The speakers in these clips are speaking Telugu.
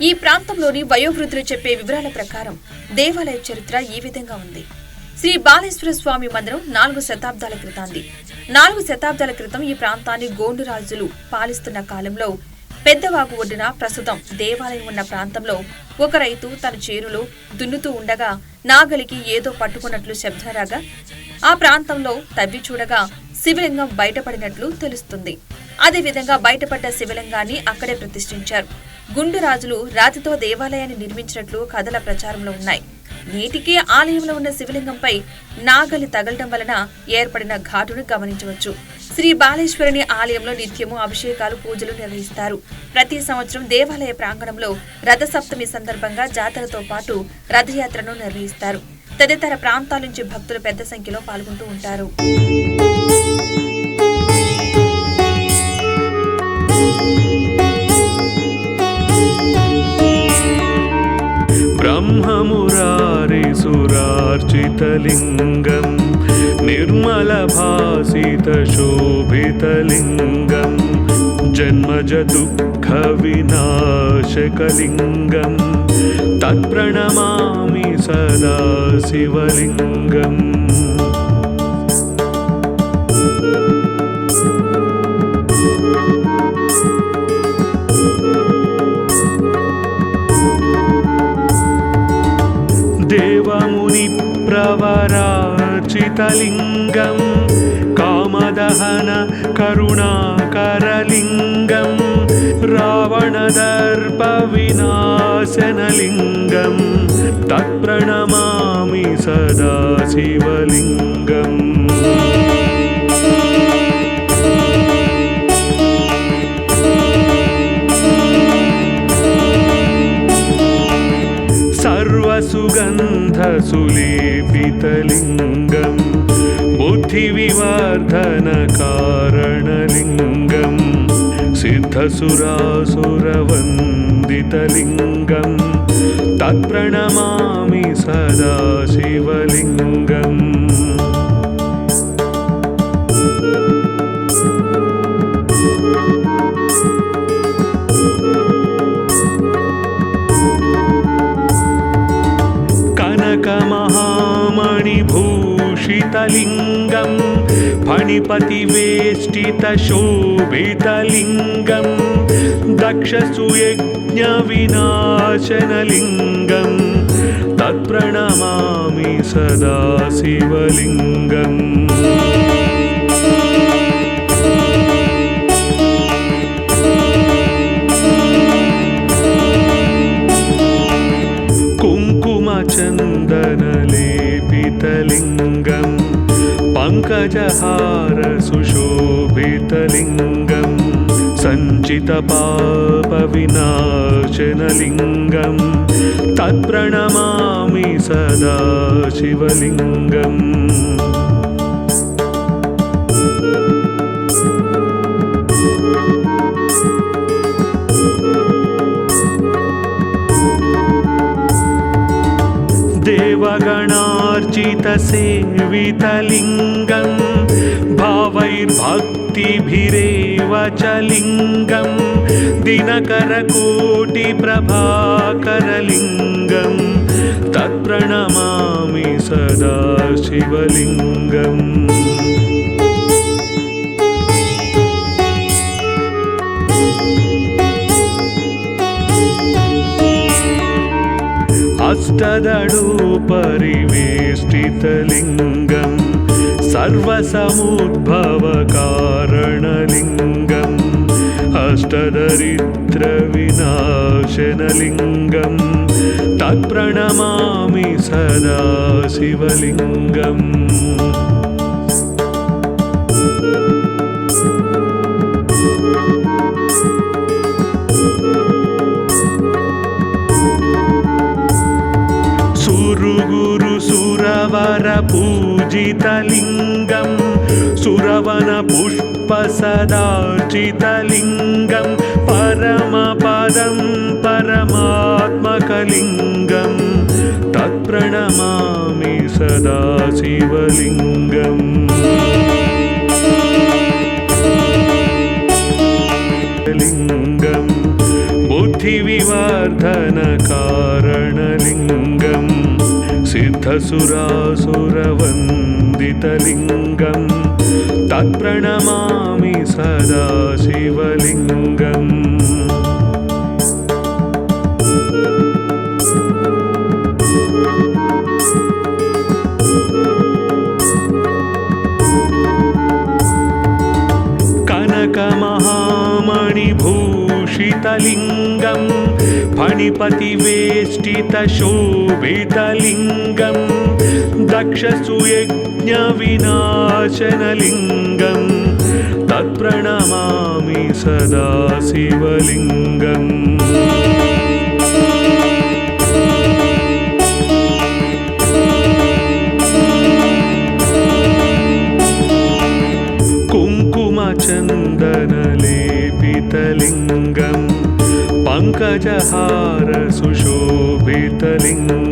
ఈ ప్రాంతంలోని వయోవృద్ధులు చెప్పే వివరాల ప్రకారం దేవాలయ చరిత్ర ఈ విధంగా ఉంది. శ్రీ బాలేశ్వర స్వామి మందిరం నాలుగు శతాబ్దాల క్రితాంది నాలుగు శతాబ్దాల క్రితం ఈ ప్రాంతాన్ని గోండు రాజులు పాలిస్తున్న కాలంలో పెద్దవాగు ఒడ్డున ప్రస్తుతం దేవాలయం ఉన్న ప్రాంతంలో ఒక రైతు తన చేరులో దున్నుతూ ఉండగా నాగలికి ఏదో పట్టుకున్నట్లు శబ్దం రాగా ఆ ప్రాంతంలో తవ్వి చూడగా శివలింగం బయటపడినట్లు తెలుస్తుంది. అదేవిధంగా బయటపడ్డ శివలింగాన్ని అక్కడే ప్రతిష్ఠించారు. గుండు రాజులు రాతితో దేవాలయాన్ని నిర్మించినట్లు కథల ప్రచారంలో ఉన్నాయి. నేటికి ఆలయంలో ఉన్న శివలింగంపై నాగలి తగలడం వలన ఏర్పడిన ఘాటును గమనించవచ్చు. శ్రీ బాలేశ్వరుని ఆలయంలో నిత్యము అభిషేకాలు పూజలు నిర్వహిస్తారు. ప్రతి సంవత్సరం దేవాలయ ప్రాంగణంలో రథసప్తమి సందర్భంగా జాతరతో పాటు రథయాత్రను నిర్వహిస్తారు. తదితర ప్రాంతాల నుంచి భక్తులు పెద్ద సంఖ్యలో పాల్గొంటూ ఉంటారు. ब्रह्ममुरारिसुरार्चितलिङ्गं निर्मलभासितशोभितलिङ्गं जन्मजदुःखविनाशकलिङ्गं तत्प्रणमामि सदा शिवलिङ्गम् देवमुनिप्रवरार्चितलिङ्गं कामदहन करुणाकरलिङ्गं रावणदर्पविनाशनलिङ्गं तत्प्रणमामि सदा शिवलिङ्गम् सर्वसुगन्धसुलेपितलिङ्गं बुद्धिविवर्धनकारणलिङ्गं सिद्धसुरासुरवन्दितलिङ्गं तत्प्रणमामि सदा शिवलिङ्गम् कनकमहामणिभूषितलिङ्गं फणिपतिवेष्टितशोभितलिङ्गं दक्षसुयज्ञविनाशनलिङ्गं तत्प्रणमामि सदा शिवलिङ्गम् पङ्कजहार सुशोभितलिङ्गं सञ्चितपापविनाशनलिङ्गं तत्प्रणमामि सदा शिवलिङ्गम्। देवगणा देवगणार्चितसेवितलिङ्गं भावैर्भक्तिभिरेव च लिङ्गं दिनकरकोटिप्रभाकरलिङ्गं तत्प्रणमामि सदा शिवलिङ्गम् अष्टदडोपरिवेष्टितलिङ्गं सर्वसमुद्भवकारणलिङ्गम् अष्टदरिद्रविनाशनलिङ्गं तत्प्रणमामि सदा शिवलिङ्गम् पुष्पसदार्चितलिङ्गं परमपदं परमात्मकलिङ्गं तत्प्रणमामि सदा शिवलिङ्गम् लिङ्गं बुद्धिवि विवर्धनकारणलिङ्गं सिद्धसुरासुरवन्दितलिङ्गं तत्प्रणमामि सदा शिवलिङ्गम्। कनकमहामणिभूषितलिङ्गं दक्षसु यज्ञविनाशनलिङ्गं तत्प्रणमामि सदा शिवलिङ्गम्। कुङ्कुमचन्दनलेपितलिङ्गं पङ्कजहारसुशोपितलिङ्ग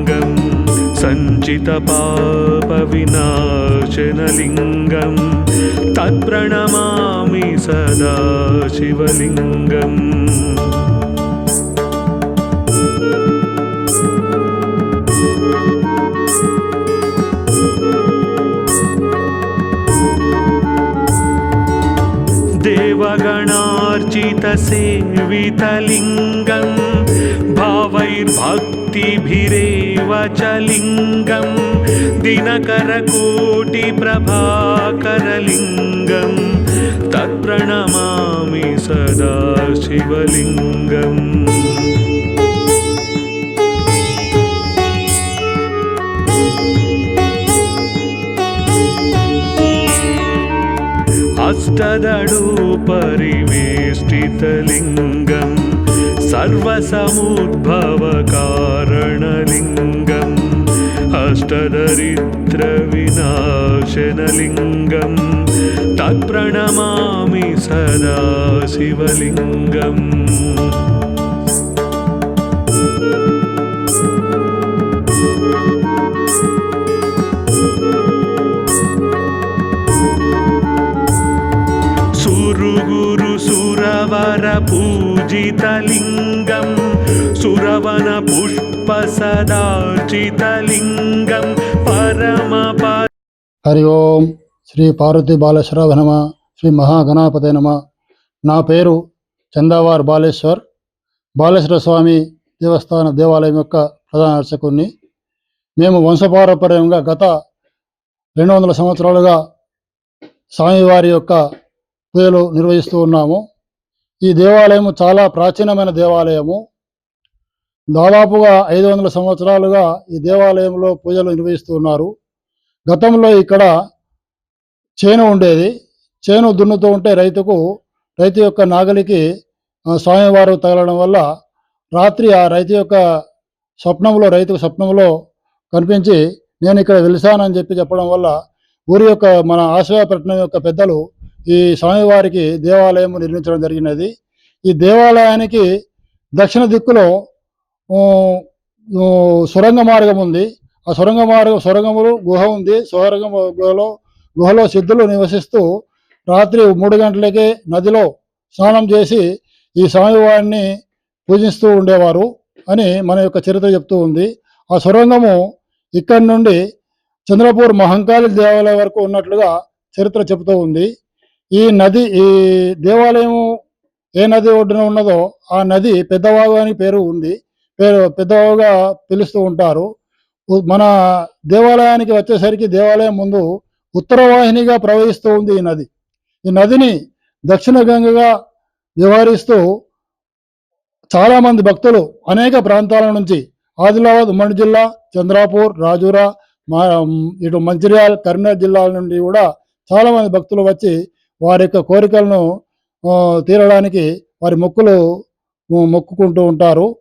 ित पापविनाशनलिङ्गं तत्प्रणमामि सदा शिवलिङ्गम्। देवगणार्जितसेवितलिङ्गं भावैर्भक्ति भावैर्भक्तिभिरेव च लिङ्गं दिनकरकोटिप्रभाकरलिङ्गं तत्प्रणमामि सदा शिवलिङ्गम्। अष्टदडुपरिवेष्टितलिङ्गं सर्वसमुद्भवकारणलिङ्गम् अष्टदरिद्रविनाशनलिङ्गं तत्प्रणमामि सदा शिवलिङ्गम् सुरवर पूजितलिङ्गं सुरवन पुष्पसदार्चितलिङ्गं परमपद హరి ఓం శ్రీ పార్వతీ బాలేశ్వర నమ శ్రీ మహాగణాపతే నమ నా పేరు చందావార్ బాలేశ్వర్ బాలేశ్వర స్వామి దేవస్థాన దేవాలయం యొక్క ప్రధాన అర్చకుడిని మేము వంశపారంపర్యంగా గత రెండు వందల సంవత్సరాలుగా స్వామివారి యొక్క పూజలు నిర్వహిస్తూ ఉన్నాము ఈ దేవాలయము చాలా ప్రాచీనమైన దేవాలయము. దాదాపుగా ఐదు వందల సంవత్సరాలుగా ఈ దేవాలయంలో పూజలు నిర్వహిస్తూ ఉన్నారు. గతంలో ఇక్కడ చేను ఉండేది. చేను దున్నుతూ ఉంటే రైతుకు రైతు యొక్క నాగలికి స్వామివారు తగలడం వల్ల రాత్రి ఆ రైతు యొక్క స్వప్నంలో రైతు స్వప్నంలో కనిపించి నేను ఇక్కడ వెలిసానని చెప్పి చెప్పడం వల్ల ఊరి యొక్క మన ఆశ్రయపట్నం యొక్క పెద్దలు ఈ స్వామివారికి దేవాలయం నిర్మించడం జరిగినది. ఈ దేవాలయానికి దక్షిణ దిక్కులో సొరంగ మార్గం ఉంది. ఆ సొరంగ మార్గం సొరంగములు గుహ ఉంది. సొరంగ గుహలో గుహలో సిద్ధులు నివసిస్తూ రాత్రి మూడు గంటలకే నదిలో స్నానం చేసి ఈ స్వామివారిని పూజిస్తూ ఉండేవారు అని మన యొక్క చరిత్ర చెప్తూ ఉంది. ఆ సొరంగము ఇక్కడి నుండి చంద్రపూర్ మహంకాళి దేవాలయం వరకు ఉన్నట్లుగా చరిత్ర చెబుతూ ఉంది. ఈ నది ఈ దేవాలయం ఏ నది ఒడ్డున ఉన్నదో ఆ నది పెద్దవాగు అని పేరు ఉంది. పేరు పెద్దవాగుగా పిలుస్తూ ఉంటారు. మన దేవాలయానికి వచ్చేసరికి దేవాలయం ముందు ఉత్తరవాహినిగా ప్రవహిస్తూ ఉంది ఈ నది. ఈ నదిని దక్షిణ గంగగా వ్యవహరిస్తూ చాలామంది భక్తులు అనేక ప్రాంతాల నుంచి ఆదిలాబాద్ ఉమ్మడి జిల్లా చంద్రాపూర్ రాజురా ఇటు మంచిర్యాల కరీంనగర్ జిల్లాల నుండి కూడా చాలామంది భక్తులు వచ్చి వారి యొక్క కోరికలను తీరడానికి వారి మొక్కులు మొక్కుకుంటూ ఉంటారు.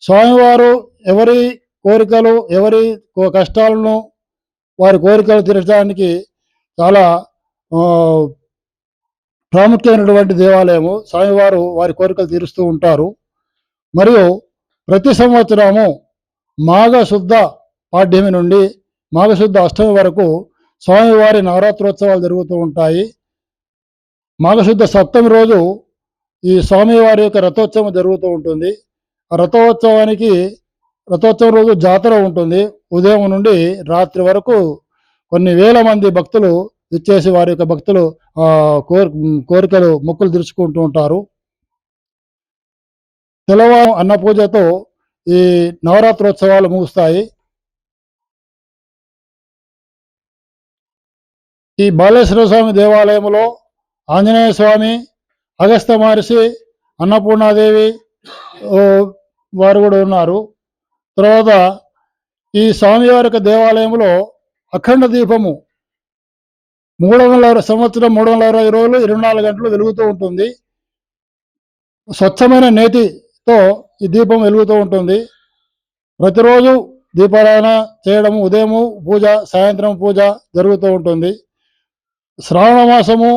స్వామివారు ఎవరి కోరికలు ఎవరి కో- కష్టాలను వారి కోరికలు తీర్చడానికి చాలా ప్రాముఖ్యమైనటువంటి దేవాలయము స్వామివారు వారి కోరికలు తీరుస్తూ ఉంటారు. మరియు ప్రతి సంవత్సరము మాఘశుద్ధ పాడ్యమి నుండి మాఘశుద్ధ అష్టమి వరకు స్వామివారి నవరాత్రోత్సవాలు జరుగుతూ ఉంటాయి. మాఘశుద్ధ సప్తమి రోజు ఈ స్వామివారి యొక్క రథోత్సవం జరుగుతూ ఉంటుంది. రథోత్సవానికి రథోత్సవం రోజు జాతర ఉంటుంది. ఉదయం నుండి రాత్రి వరకు కొన్ని వేల మంది భక్తులు ఇచ్చేసి వారి యొక్క భక్తులు కోరి కోరికలు మొక్కులు తెరుచుకుంటూ ఉంటారు. తెల్లవారు అన్న పూజతో ఈ నవరాత్రోత్సవాలు ముగుస్తాయి. ఈ బాలేశ్వర స్వామి దేవాలయంలో ఆంజనేయ స్వామి అగస్త్య మహర్షి అన్నపూర్ణాదేవి వారు కూడా ఉన్నారు. తర్వాత ఈ స్వామివారి యొక్క దేవాలయంలో అఖండ దీపము మూడు వందల సంవత్సరం మూడు వందల అరవై రోజులు ఇరవై నాలుగు గంటలు వెలుగుతూ ఉంటుంది. స్వచ్ఛమైన నేతితో ఈ దీపం వెలుగుతూ ఉంటుంది. ప్రతిరోజు దీపారాధన చేయడం ఉదయము పూజ సాయంత్రం పూజ జరుగుతూ ఉంటుంది. శ్రావణ మాసము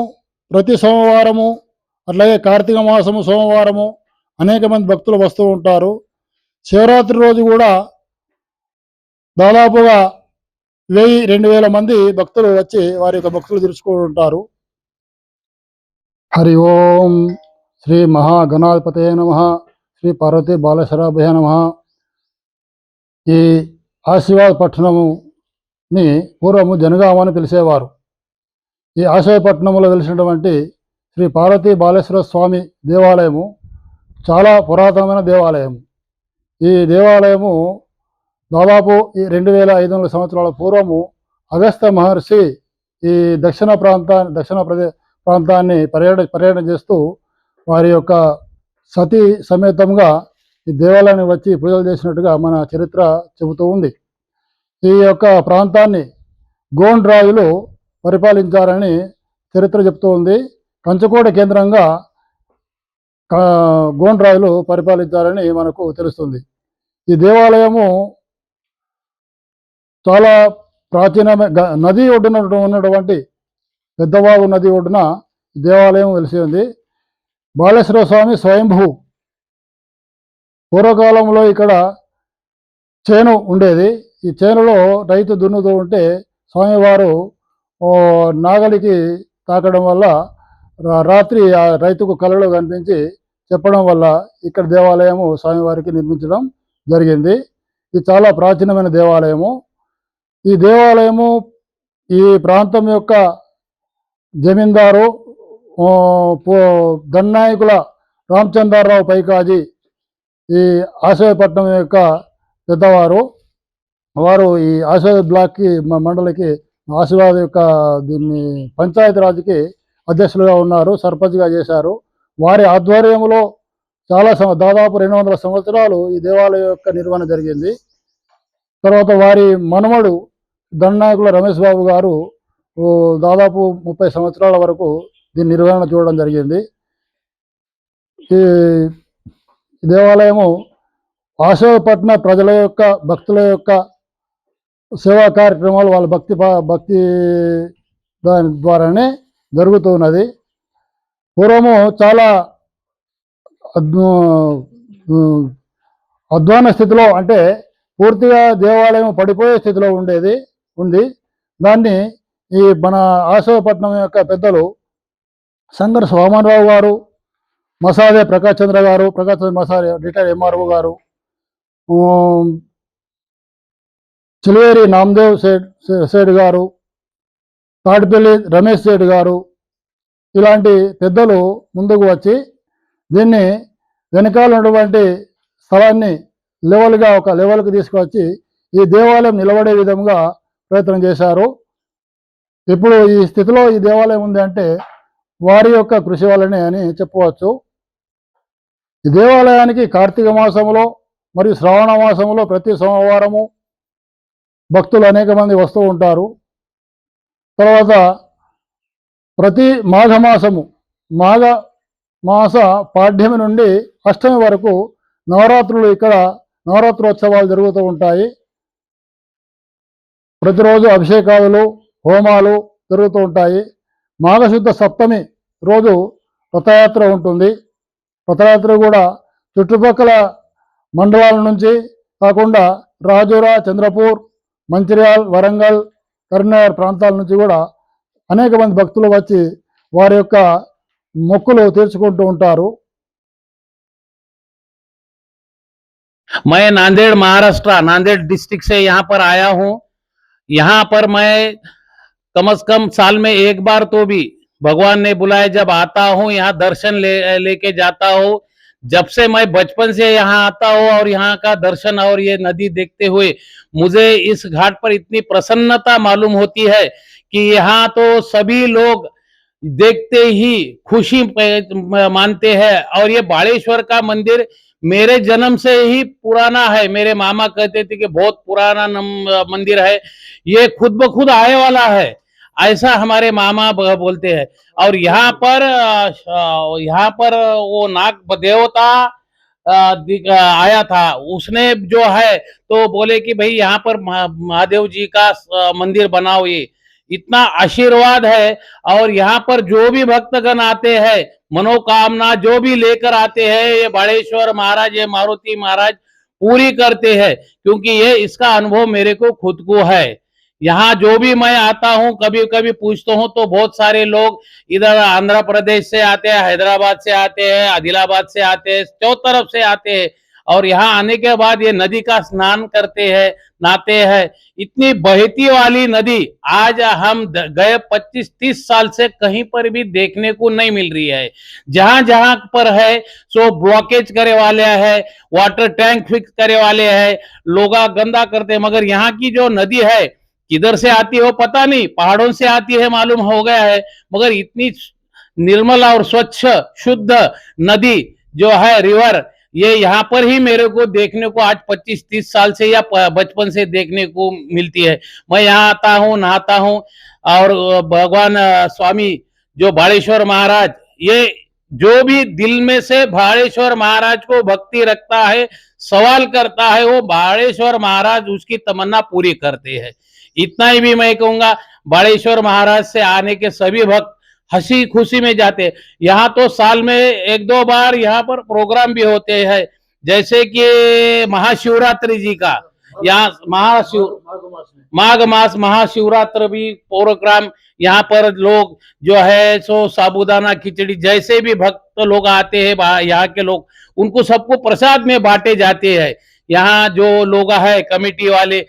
ప్రతి సోమవారము అట్లాగే కార్తీక మాసము సోమవారము అనేక మంది భక్తులు వస్తూ ఉంటారు. శివరాత్రి రోజు కూడా దాదాపుగా వెయ్యి రెండు వేల మంది భక్తులు వచ్చి వారి యొక్క భక్తులు తీర్చుకుంటారు హరి ఓం శ్రీ మహాగణాధిపతే నమ. శ్రీ పార్వతీ బాలశరాభయ నమ. ఈ ఆశీర్వాద్ పట్టణముని పూర్వము జనగామ అని పిలిచేవారు. ఈ ఆశయపట్నంలో వెలిసినటువంటి శ్రీ పార్వతీ బాలేశ్వర స్వామి దేవాలయము చాలా పురాతనమైన దేవాలయం ఈ దేవాలయము దాదాపు ఈ రెండు వేల ఐదు వందల సంవత్సరాల పూర్వము అగస్త్య మహర్షి ఈ దక్షిణ ప్రాంతాన్ని దక్షిణ ప్రదే ప్రాంతాన్ని పర్యటన పర్యటన చేస్తూ వారి యొక్క సతీ సమేతంగా ఈ దేవాలయానికి వచ్చి పూజలు చేసినట్టుగా మన చరిత్ర చెబుతూ ఉంది. ఈ యొక్క ప్రాంతాన్ని గోండ్ రాజులు పరిపాలించారని చరిత్ర చెప్తూ ఉంది. కంచుకోట కేంద్రంగా గోండ్రాయులు పరిపాలించారని మనకు తెలుస్తుంది. ఈ దేవాలయము చాలా ప్రాచీనమైన నది ఒడ్డున ఉన్నటువంటి పెద్దవాగు నది ఒడ్డున దేవాలయం వెలిసి ఉంది. బాలేశ్వర స్వామి స్వయంభూ పూర్వకాలంలో ఇక్కడ చేను ఉండేది. ఈ చేనులో రైతు దున్నుతూ ఉంటే స్వామివారు నాగలికి తాకడం వల్ల రాత్రి ఆ రైతుకు కలలో కనిపించి చెప్పడం వల్ల ఇక్కడ దేవాలయము స్వామివారికి నిర్మించడం జరిగింది. ఇది చాలా ప్రాచీనమైన దేవాలయము. ఈ దేవాలయము ఈ ప్రాంతం యొక్క జమీందారు ఆ, రామచంద్రరావు పైకాజీ ఈ ఆశయపట్నం యొక్క పెద్దవారు. వారు ఈ ఆశయ బ్లాక్కి మండలికి ఆశీర్వాద్ యొక్క దీన్ని పంచాయతీరాజ్కి అధ్యక్షులుగా ఉన్నారు సర్పంచ్గా చేశారు. వారి ఆధ్వర్యంలో చాలా సం- దాదాపు రెండు వందల సంవత్సరాలు ఈ దేవాలయం యొక్క నిర్వహణ జరిగింది. తర్వాత వారి మనమడు దండనాయకుల రమేష్ బాబు గారు దాదాపు ముప్పై సంవత్సరాల వరకు దీని నిర్వహణ చూడడం జరిగింది. ఈ ఈ దేవాలయము ఆశోపట్న ప్రజల యొక్క భక్తుల యొక్క సేవా కార్యక్రమాలు వాళ్ళ భక్తి భక్తి దాని ద్వారానే జరుగుతున్నది. పూర్వము చాలా అద్భు అధ్వాన స్థితిలో అంటే పూర్తిగా దేవాలయం పడిపోయే స్థితిలో ఉండేది ఉంది. దాన్ని ఈ మన ఆశోపట్నం యొక్క పెద్దలు శంకర్ సోమన్రావు గారు మసాదే ప్రకాష్ చంద్ర గారు ప్రకాష్ చంద్ర మసాదే రిటైర్ ఎంఆర్ఓ గారు చిలువేరి నామదేవ్ సేడ్ సేడ్ గారు తాటిపల్లి రమేష్ సేడ్ గారు ఇలాంటి పెద్దలు ముందుకు వచ్చి దీన్ని వెనకాల ఉన్నటువంటి స్థలాన్ని లెవెల్గా ఒక లెవెల్కి తీసుకువచ్చి ఈ దేవాలయం నిలబడే విధంగా ప్రయత్నం చేశారు. ఇప్పుడు ఈ స్థితిలో ఈ దేవాలయం ఉంది అంటే వారి యొక్క కృషి వల్లనే అని చెప్పవచ్చు. ఈ దేవాలయానికి కార్తీక మాసంలో మరియు శ్రావణ మాసంలో ప్రతి సోమవారము భక్తులు అనేక మంది వస్తూ ఉంటారు. తర్వాత ప్రతి మాఘమాసము మాఘ మాస పాడ్యమి నుండి అష్టమి వరకు నవరాత్రులు ఇక్కడ నవరాత్రోత్సవాలు జరుగుతూ ఉంటాయి. ప్రతిరోజు అభిషేకాలు హోమాలు జరుగుతూ ఉంటాయి. మాఘశుద్ధ సప్తమి రోజు రథయాత్ర ఉంటుంది. రథయాత్ర కూడా చుట్టుపక్కల మండలాల నుంచి కాకుండా రాజురా చంద్రపూర్ మంచిర్యాల్ వరంగల్ కరీంనగర్ ప్రాంతాల నుంచి కూడా అనేక మంది భక్తులు వచ్చి వారి యొక్క మొక్కులు తీర్చుకుంటూ ఉంటారు मैं नांदेड़ महाराष्ट्र नांदेड़ डिस्ट्रिक्ट से यहाँ पर आया हूँ यहाँ पर मैं कम से कम साल में एक बार तो भी भगवान ने बुलाए जब आता हूँ यहाँ दर्शन ले लेके जाता हूँ जब से मैं बचपन से यहाँ आता हूँ और यहाँ का दर्शन और ये नदी देखते हुए मुझे इस घाट पर इतनी प्रसन्नता मालूम होती है कि यहाँ तो सभी लोग देखते ही खुशी मानते हैं। और ये बाड़ेश्वर का मंदिर मेरे जन्म से ही पुराना है। मेरे मामा कहते थे कि बहुत पुराना मंदिर है। ये खुद ब खुद आए वाला है। ऐसा हमारे मामा बोलते हैं। और यहाँ पर यहाँ पर वो नाग देवता आया था। उसने जो है तो बोले कि भाई यहाँ पर महादेव जी का मंदिर बनाओ ये। इतना आशीर्वाद है और यहाँ पर जो भी भक्तगण आते हैं, मनोकामना जो भी लेकर आते हैं, ये बाड़ेश्वर महाराज, ये मारुति महाराज पूरी करते हैं, क्योंकि ये इसका अनुभव मेरे को खुद को है। यहाँ जो भी मैं आता हूँ, कभी कभी पूछता हूँ तो बहुत सारे लोग इधर आंध्र प्रदेश से आते हैं, हैदराबाद से आते हैं, आदिलाबाद से आते हैं चौ तरफ़ से आते हैं और यहाँ आने के बाद ये नदी का स्नान करते हैं, नहाते हैं। इतनी बहती वाली नदी आज हम गए 25-30 साल से कहीं पर भी देखने को नहीं मिल रही है। जहाँ जहाँ पर है, सो ब्लॉकेज करे वाले है, वाटर टैंक फिक्स करे वाले है, लोग गंदा करते मगर यहाँ की जो नदी है किधर से आती है वो पता नहीं, पहाड़ों से आती है, मालूम हो गया है, मगर इतनी निर्मल और स्वच्छ, शुद्ध नदी जो है रिवर ये यहाँ पर ही मेरे को देखने को आज 25-30 साल से या बचपन से देखने को मिलती है। मैं यहाँ आता हूँ, नहाता हूँ, और भगवान स्वामी जो बाड़ेश्वर महाराज, ये जो भी दिल में से बाड़ेश्वर महाराज को भक्ति रखता है, सवाल करता है, वो बाड़ेश्वर महाराज उसकी तमन्ना पूरी करते हैं। इतना ही भी मैं कहूँगा बाड़ेश्वर महाराज से आने के सभी भक्त हँसी खुशी में जाते यहाँ तो साल में एक दो बार यहाँ पर प्रोग्राम भी होते हैं, जैसे कि महाशिवरात्रि जी का। यहाँ महाशिव माघ मास महाशिवरात्र भी प्रोग्राम यहाँ पर लोग जो है सो साबुदाना खिचड़ी जैसे भी भक्त लोग आते हैं यहाँ के लोग, उनको सबको प्रसाद में बांटे जाते हैं। यहाँ जो लोग है, कमेटी वाले